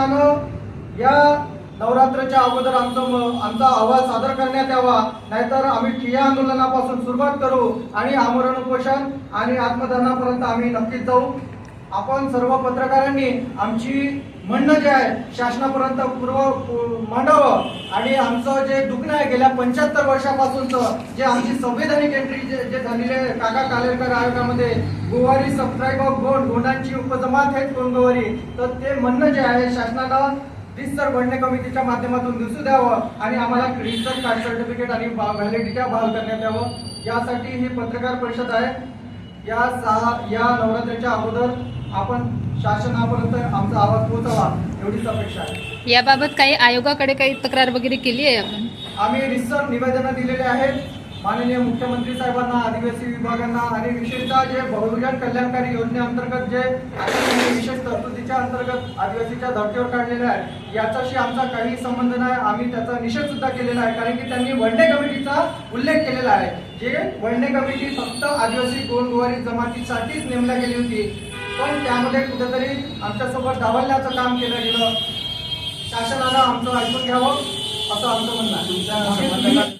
शासनानं या नवरात्राच्या अगोदर आमचं आमचा आवाज सादर करण्यात यावा. नाहीतर आम्ही ठिय्या आंदोलनापासून सुरुवात करू आणि आमरण उपोषण आणि आत्मदानापर्यंत आम्ही नक्कीच जाऊ. आपण सर्व पत्रकारांनी आमची म्हणणं जे आहे शासनापर्यंत पूर्व मांडावं. आणि आमचं जे दुखणं आहे गेल्या पंच्याहत्तर वर्षापासूनचं जे आमची संवैधानिक एंट्री जे जे झालेले काका कालेकर आयोगामध्ये गोवारी सबस्क्राईब ऑफ गोंड गोंडांची उपजमात आहेत गोंडगोवारी तर ते म्हणणं जे आहे शासनाला रिसर बंडे कमिटीच्या माध्यमातून दिसू द्यावं आणि आम्हाला रिसर कार्ड सर्टिफिकेट आणि व्हॅलिडिटी बहाल करण्यात यावं. यासाठी ही पत्रकार परिषद आहे. या सहा या नवरात्रीच्या अगोदर आपण शासनापर्यंत आमचा आवाज पोहोचावा एवढीच अपेक्षा आहे. याबाबत काही आयोगाकडे काही तक्रार वगैरे केली आहे आपण? आम्ही रिसर निवेदनं दिलेले आहेत. माननीय मुख्यमंत्री साहेबांना आदिवासी विभागांना आणि विशेषतः जे बहुजन कल्याणकारी योजनेअंतर्गत जे विशेष अंतर्गत आदिवासीच्या धर्तीवर काढलेले आहे. याच्याशी आमचा काही संबंध नाही. आम्ही त्याचा निषेध सुद्धा केलेला आहे. कारण की त्यांनी वनडे कमिटीचा उल्लेख केलेला आहे. जे वनडे कमिटी फक्त आदिवासी गोंडगोवारी जमातीसाठीच नेमल्या गेली होती. पण त्यामध्ये कुठेतरी आमच्यासोबत डावलण्याचं काम केलं गेलं. शासनानं आमचं ऐकून घ्यावं असं आमचं म्हणणं आहे.